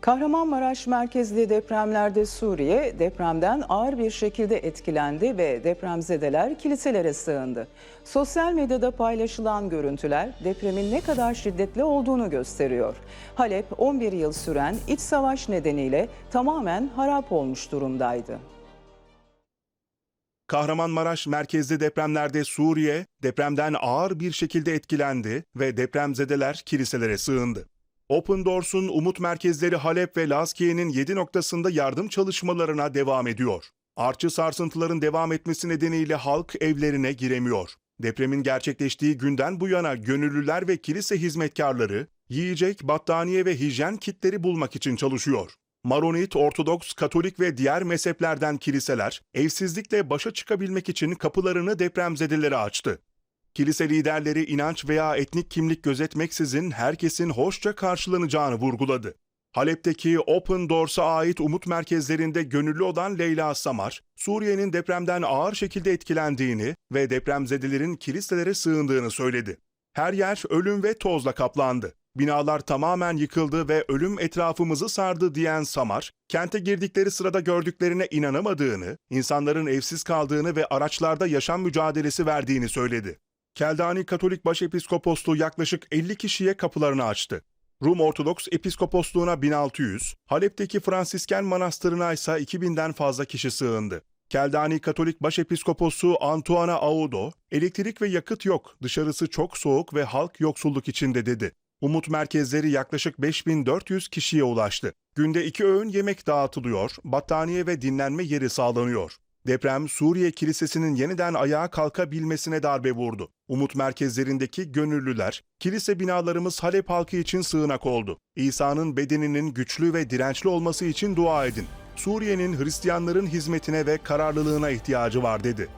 Kahramanmaraş merkezli depremlerde Suriye depremden ağır bir şekilde etkilendi ve depremzedeler kiliselere sığındı. Sosyal medyada paylaşılan görüntüler depremin ne kadar şiddetli olduğunu gösteriyor. Halep 11 yıl süren iç savaş nedeniyle tamamen harap olmuş durumdaydı. Kahramanmaraş merkezli depremlerde Suriye depremden ağır bir şekilde etkilendi ve depremzedeler kiliselere sığındı. Open Doors'un umut merkezleri Halep ve Lazkiye'nin 7 noktasında yardım çalışmalarına devam ediyor. Artçı sarsıntıların devam etmesi nedeniyle halk evlerine giremiyor. Depremin gerçekleştiği günden bu yana gönüllüler ve kilise hizmetkarları yiyecek, battaniye ve hijyen kitleri bulmak için çalışıyor. Maronit, Ortodoks, Katolik ve diğer mezheplerden kiliseler evsizlikle başa çıkabilmek için kapılarını depremzedelere açtı. Kilise liderleri inanç veya etnik kimlik gözetmeksizin herkesin hoşça karşılanacağını vurguladı. Halep'teki Open Doors'a ait umut merkezlerinde gönüllü olan Leyla Samar, Suriye'nin depremden ağır şekilde etkilendiğini ve depremzedelerin kiliselere sığındığını söyledi. Her yer ölüm ve tozla kaplandı. Binalar tamamen yıkıldı ve ölüm etrafımızı sardı diyen Samar, kente girdikleri sırada gördüklerine inanamadığını, insanların evsiz kaldığını ve araçlarda yaşam mücadelesi verdiğini söyledi. Keldani Katolik Başepiskoposluğu yaklaşık 50 kişiye kapılarını açtı. Rum Ortodoks Episkoposluğuna 1600, Halep'teki Fransisken Manastırı'na ise 2000'den fazla kişi sığındı. Keldani Katolik Başepiskoposu Antuana Audo, elektrik ve yakıt yok, dışarısı çok soğuk ve halk yoksulluk içinde dedi. Umut merkezleri yaklaşık 5400 kişiye ulaştı. Günde iki öğün yemek dağıtılıyor, battaniye ve dinlenme yeri sağlanıyor. Deprem Suriye Kilisesi'nin yeniden ayağa kalkabilmesine darbe vurdu. Umut merkezlerindeki gönüllüler, kilise binalarımız Halep halkı için sığınak oldu. İsa'nın bedeninin güçlü ve dirençli olması için dua edin. Suriye'nin Hristiyanların hizmetine ve kararlılığına ihtiyacı var dedi.